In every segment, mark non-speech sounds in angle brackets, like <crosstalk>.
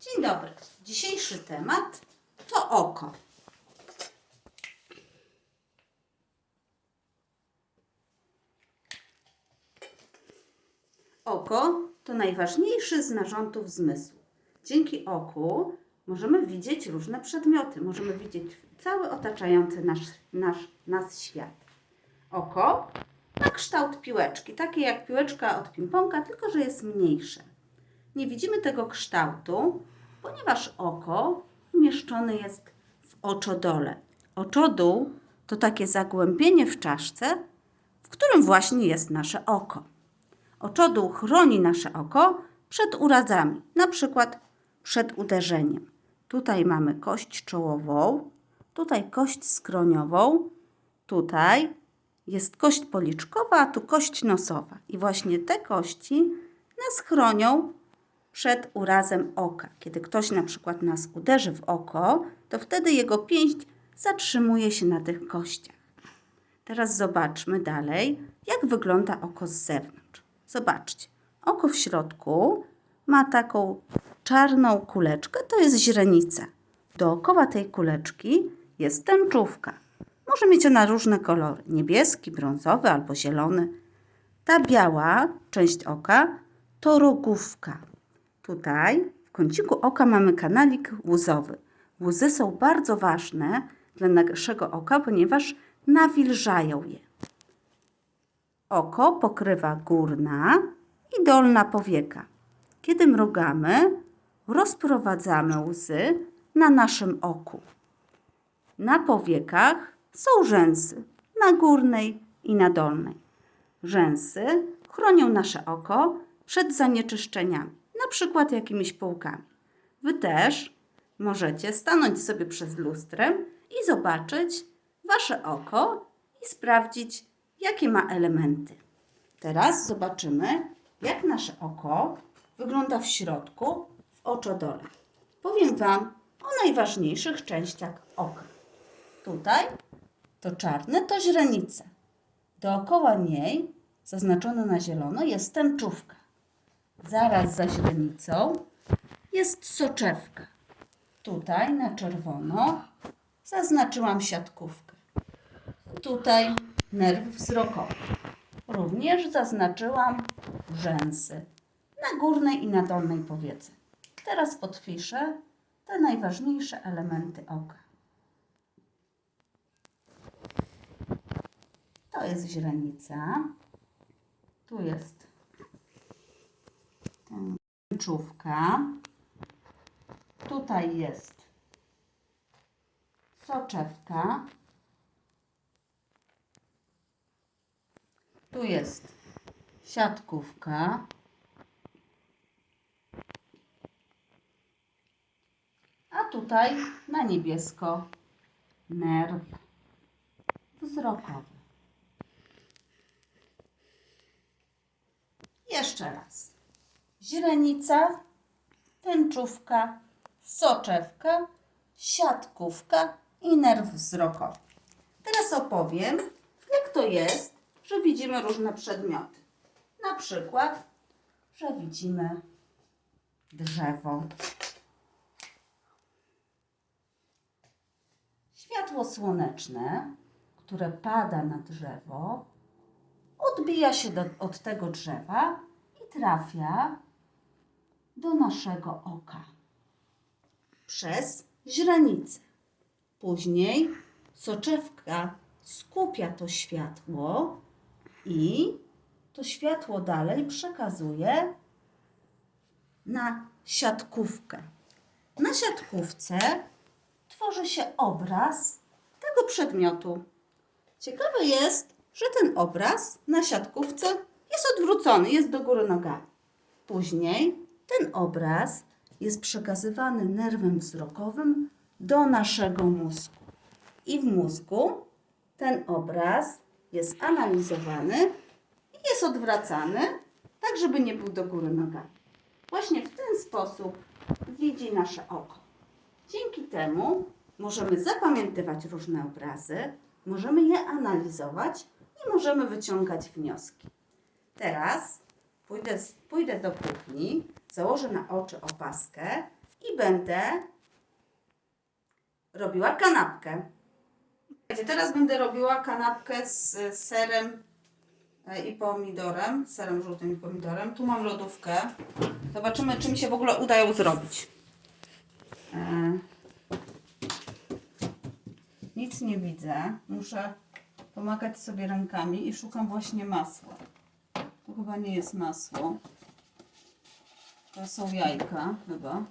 Dzień dobry. Dzisiejszy temat to oko. Oko to najważniejszy z narządów zmysłu. Dzięki oku możemy widzieć różne przedmioty, możemy widzieć cały otaczający nasz, nasz, nas świat. Oko ma kształt piłeczki, takie jak piłeczka od ping-ponga, tylko że jest mniejsze. Nie widzimy tego kształtu, ponieważ oko umieszczone jest w oczodole. Oczodół to takie zagłębienie w czaszce, w którym właśnie jest nasze oko. Oczodół chroni nasze oko przed urazami, na przykład przed uderzeniem. Tutaj mamy kość czołową, tutaj kość skroniową, tutaj jest kość policzkowa, a tu kość nosowa. I właśnie te kości nas chronią przed urazem oka. Kiedy ktoś na przykład nas uderzy w oko, to wtedy jego pięść zatrzymuje się na tych kościach. Teraz zobaczmy dalej, jak wygląda oko z zewnątrz. Zobaczcie, oko w środku ma taką czarną kuleczkę, to jest źrenica. Dookoła tej kuleczki jest tęczówka. Może mieć ona różne kolory: niebieski, brązowy albo zielony. Ta biała część oka to rogówka. Tutaj w kąciku oka mamy kanalik łzowy. Łzy są bardzo ważne dla naszego oka, ponieważ nawilżają je. Oko pokrywa górna i dolna powieka. Kiedy mrugamy, rozprowadzamy łzy na naszym oku. Na powiekach są rzęsy, na górnej i na dolnej. Rzęsy chronią nasze oko przed zanieczyszczeniami, na przykład jakimiś połkami. Wy też możecie stanąć sobie przed lustrem i zobaczyć wasze oko i sprawdzić, jakie ma elementy. Teraz zobaczymy, jak nasze oko wygląda w środku, w oczodole. Powiem Wam o najważniejszych częściach oka. Tutaj to czarne, to źrenica. Dookoła niej, zaznaczona na zielono, jest tęczówka. Zaraz za źrenicą jest soczewka. Tutaj na czerwono zaznaczyłam siatkówkę. Tutaj nerw wzrokowy. Również zaznaczyłam rzęsy na górnej i na dolnej powiece. Teraz podpiszę te najważniejsze elementy oka. To jest źrenica. Tu jest tęczówka. Tutaj jest soczewka. Tu jest siatkówka. A tutaj na niebiesko nerw wzrokowy. Jeszcze raz. Źrenica, tęczówka, soczewka, siatkówka i nerw wzrokowy. Teraz opowiem, jak to jest, że widzimy różne przedmioty. Na przykład, że widzimy drzewo. Światło słoneczne, które pada na drzewo, odbija się do, od tego drzewa i trafia naszego oka przez źrenicę. Później soczewka skupia to światło i to światło dalej przekazuje na siatkówkę. Na siatkówce tworzy się obraz tego przedmiotu. Ciekawe jest, że ten obraz na siatkówce jest odwrócony, jest do góry nogami. Później ten obraz jest przekazywany nerwem wzrokowym do naszego mózgu. I w mózgu ten obraz jest analizowany i jest odwracany, tak żeby nie był do góry nogami. Właśnie w ten sposób widzi nasze oko. Dzięki temu możemy zapamiętywać różne obrazy, możemy je analizować i możemy wyciągać wnioski. Teraz pójdę, pójdę do kuchni, założę na oczy opaskę i będę robiła kanapkę. Teraz będę robiła kanapkę z serem e, i pomidorem, serem żółtym i pomidorem. Tu mam lodówkę. Zobaczymy, czy mi się w ogóle uda ją zrobić. E, Nic nie widzę. Muszę pomagać sobie rękami i szukam właśnie masła. To chyba nie jest masło. To są jajka chyba.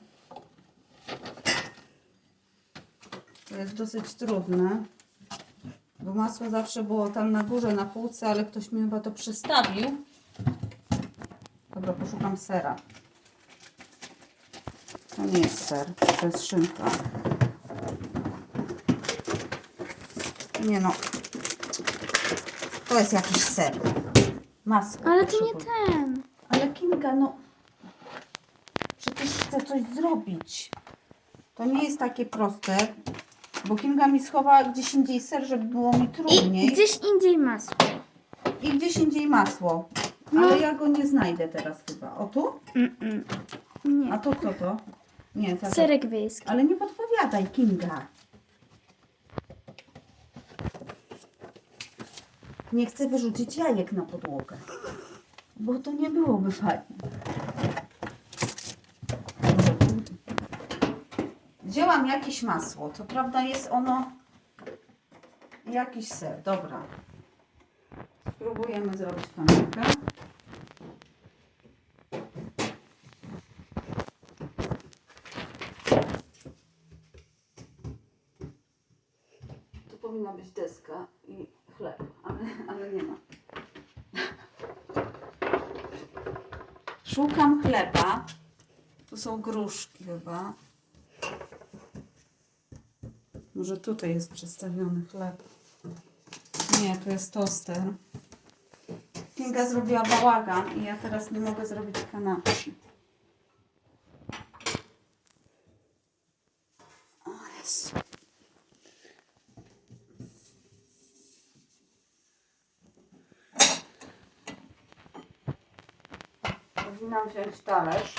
To jest dosyć trudne. Bo masło zawsze było tam na górze, na półce, ale ktoś mi chyba to przestawił. Dobra, poszukam sera. To nie jest ser, to jest szynka. Nie no. To jest jakiś ser. Masło. Ale to nie ten. Ale Kinga, no. Chcę coś zrobić. To nie jest takie proste. Bo Kinga mi schowała gdzieś indziej ser, żeby było mi I trudniej. gdzieś indziej masło. I gdzieś indziej masło. No. Ale ja go nie znajdę teraz chyba. O tu? Mm-mm. A Nie. to co to? Nie, za Serek wiejski. Ale nie podpowiadaj, Kinga. Nie chcę wyrzucić jajek na podłogę. Bo to nie byłoby fajne. Wzięłam jakieś masło. Co prawda jest ono jakiś ser. Dobra. Spróbujemy zrobić kanapkę. Tu powinna być deska i chleb, ale, ale nie ma. Szukam chleba. Tu są gruszki chyba. Może tutaj jest przedstawiony chleb. Nie, tu jest toster. Kinga zrobiła bałagan i ja teraz nie mogę zrobić kanapki. O Jezu. Powinnam wziąć talerz.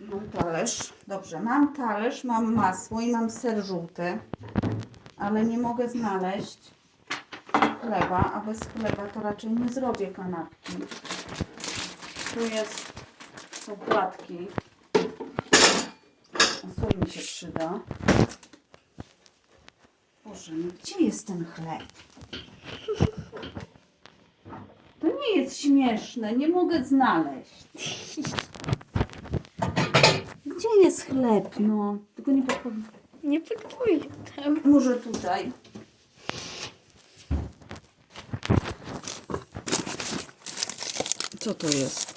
Mam talerz. Dobrze, mam talerz, mam masło i mam ser żółty. Ale nie mogę znaleźć chleba, a bez chleba to raczej nie zrobię kanapki. Tu jest, są płatki. Sól mi się przyda. Boże, no gdzie jest ten chleb? To nie jest śmieszne, nie mogę znaleźć. Gdzie jest chleb? No, tylko nie podpowiem. Nie podpój tam. Może tutaj. Co to jest?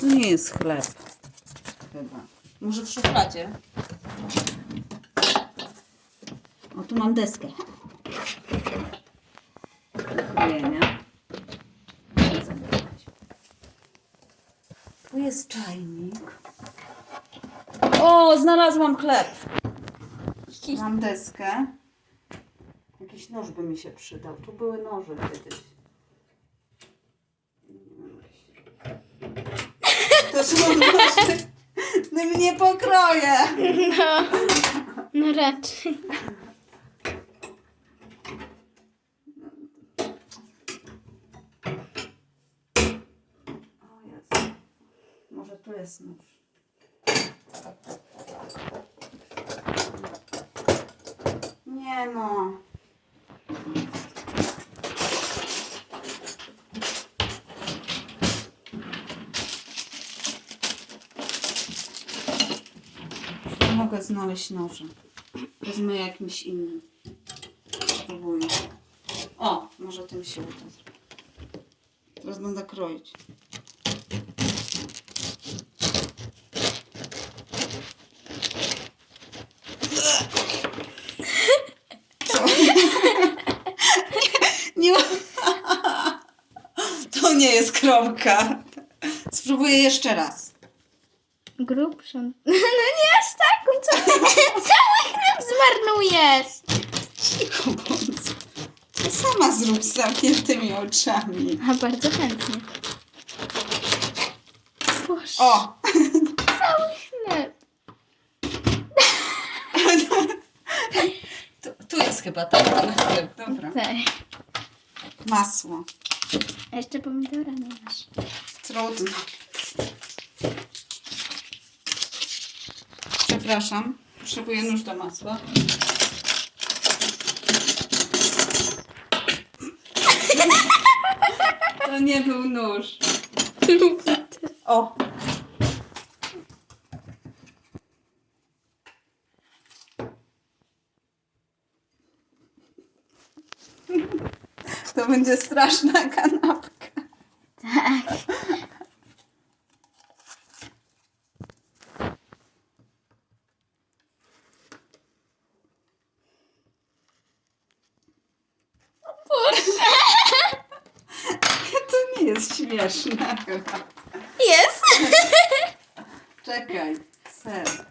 To nie jest chleb. Chyba. Może w szufladzie. O, tu mam deskę. Krojenia. Tu jest czajnik. O, znalazłam chleb. Mam deskę. Jakiś nóż by mi się przydał. Tu były noże kiedyś. To są noże. No mnie pokroję. No. No raczej. O Jezu. Może tu jest nóż. Nie no. Mogę znaleźć noża. Wezmę jakimś innym. Spróbuję. O, może tym się uda. Teraz będę kroić. kromka. Spróbuję jeszcze raz. Grubszą. <laughs> No nie aż taką, co <laughs> cały chleb zmarnujesz. Cicho bądź. Sama zrób z zamkniętymi oczami. A bardzo chętnie. Boże, O! <laughs> cały chleb. Tu, tu jest chyba ten, ten chleb. Dobra. Tutaj. Masło. A jeszcze pomidora nie masz. Trudno. Przepraszam, potrzebuję nóż do masła. To nie był nóż. O! To będzie straszna kanapka. Tak. <laughs> To nie jest śmieszne chyba. Jest! Czekaj, ser.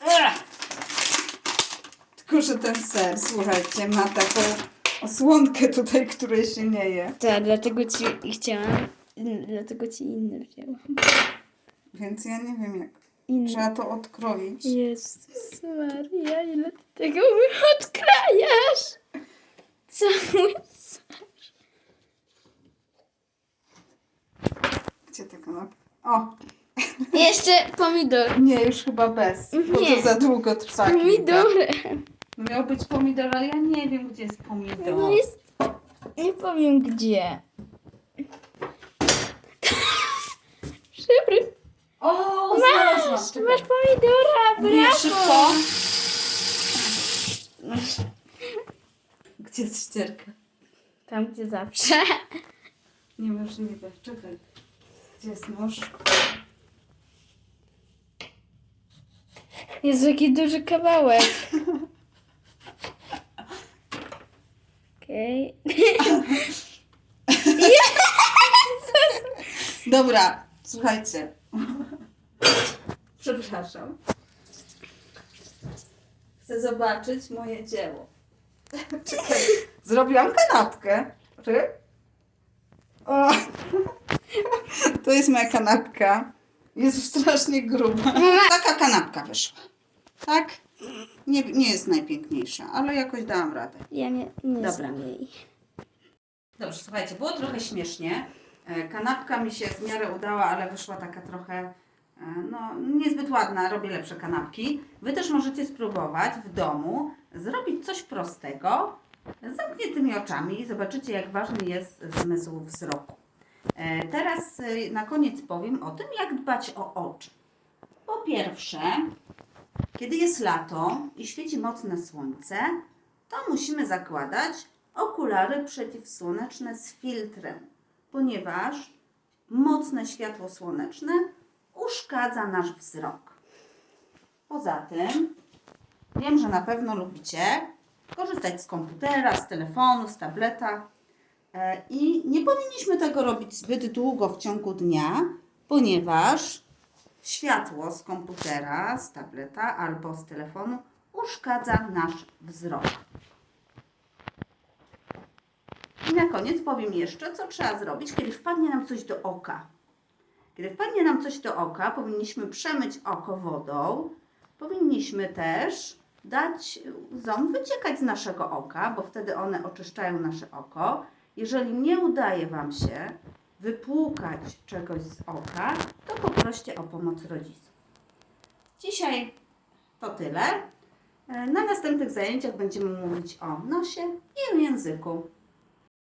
Ech. Tylko, że ten ser, słuchajcie, ma taką osłonkę tutaj, której się nie je. Tak, dlatego ci chciałam. Dlatego ci inny wzięłam. Więc ja nie wiem jak. Inny. Trzeba to odkroić. Jezus Maria, ile ty tego odkrajasz? Cały Gdzie ta kanapka? O, Jeszcze pomidor. nie, już chyba bez, bo Nie. to za długo trwa. kilka. Miał być pomidor, ale ja nie wiem, gdzie jest pomidor. No jest... Nie powiem gdzie. Szybry. O, Masz, znalazłam. masz Czekaj. pomidora, Nie, brawo. szybko. Gdzie jest ścierka? Tam gdzie zawsze. Niemożliwe. Czekaj. Gdzie jest nóż? Jest jaki duży kawałek. <laughs> Okej. <laughs> Dobra, słuchajcie. Przepraszam. Chcę zobaczyć moje dzieło. Czekaj. <laughs> Zrobiłam kanapkę. Czy? O. <laughs> To jest moja kanapka. Jest strasznie gruba. Taka kanapka wyszła. Tak? Nie, nie jest najpiękniejsza, ale jakoś dałam radę. Ja nie, nie Dobra. znam jej. Dobrze, słuchajcie, było trochę śmiesznie. E, Kanapka mi się w miarę udała, ale wyszła taka trochę e, no, niezbyt ładna. Robię lepsze kanapki. Wy też możecie spróbować w domu zrobić coś prostego z zamkniętymi oczami i zobaczycie, jak ważny jest zmysł wzroku. E, Teraz e, na koniec powiem o tym, jak dbać o oczy. Po pierwsze, kiedy jest lato i świeci mocne słońce, to musimy zakładać okulary przeciwsłoneczne z filtrem, ponieważ mocne światło słoneczne uszkadza nasz wzrok. Poza tym, wiem, że na pewno lubicie korzystać z komputera, z telefonu, z tableta e, i nie powinniśmy tego robić zbyt długo w ciągu dnia, ponieważ światło z komputera, z tableta albo z telefonu uszkadza nasz wzrok. I na koniec powiem jeszcze, co trzeba zrobić, kiedy wpadnie nam coś do oka. Kiedy wpadnie nam coś do oka, powinniśmy przemyć oko wodą. Powinniśmy też dać łzom wyciekać z naszego oka, bo wtedy one oczyszczają nasze oko. Jeżeli nie udaje Wam się wypłukać czegoś z oka, to poproście o pomoc rodziców. Dzisiaj to tyle. E, Na następnych zajęciach będziemy mówić o nosie i o języku.